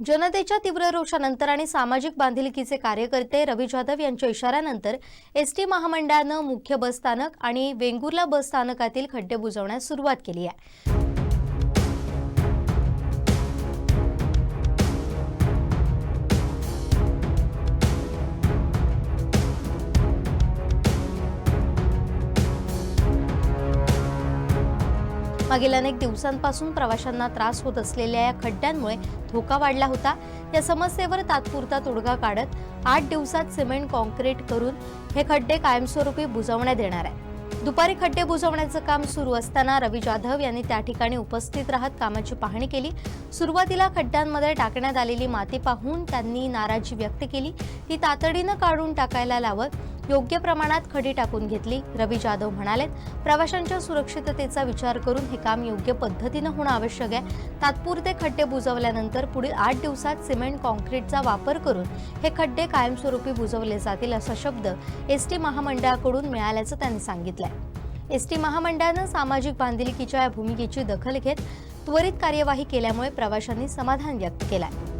जनतेच्या तीव्र रोषानंतर आणि सामाजिक बांधिलकीचे कार्यकर्ते रवी जाधव यांच्या इशाऱ्यानंतर एस टी महामंडळानं मुख्य बस स्थानक आणि वेंगुर्ला बस स्थानकातील खड्डे बुजवण्यास सुरुवात केली आहे. मागील अनेक दिवसांपासून प्रवाशांना त्रास होत असलेल्या या खड्ड्यांमुळे धोका वाढला होता. या समस्येवर तात्पुरता तोडगा काढत आठ दिवसात सिमेंट कॉन्क्रीट करून हे खड्डे कायमस्वरूपी बुजवण्यात येणार आहे दुपारी खड्डे बुजवण्याचं काम सुरू असताना रवी जाधव यांनी त्या ठिकाणी उपस्थित राहत कामाची पाहणी केली. सुरुवातीला खड्ड्यांमध्ये टाकण्यात आलेली माती पाहून त्यांनी नाराजी व्यक्त केली. ती तातडीनं काढून टाकायला लावत योग्य प्रमाणात खडी टाकून घेतली. रवी जाधव म्हणालेत प्रवाशांच्या सुरक्षिततेचा विचार करून हे काम योग्य पद्धतीनं होणं आवश्यक आहे. तात्पुरते खड्डे बुजवल्यानंतर पुढील आठ दिवसात सिमेंट कॉन्क्रीटचा वापर करून हे खड्डे कायमस्वरूपी बुजवले जातील असा शब्द एस टी महामंडळाकडून मिळाल्याचं त्यांनी सांगितलंय. एस टी महामंडळानं सामाजिक बांधिलकीच्या या भूमिकेची दखल घेत त्वरित कार्यवाही केल्यामुळे प्रवाशांनी समाधान व्यक्त केलंय.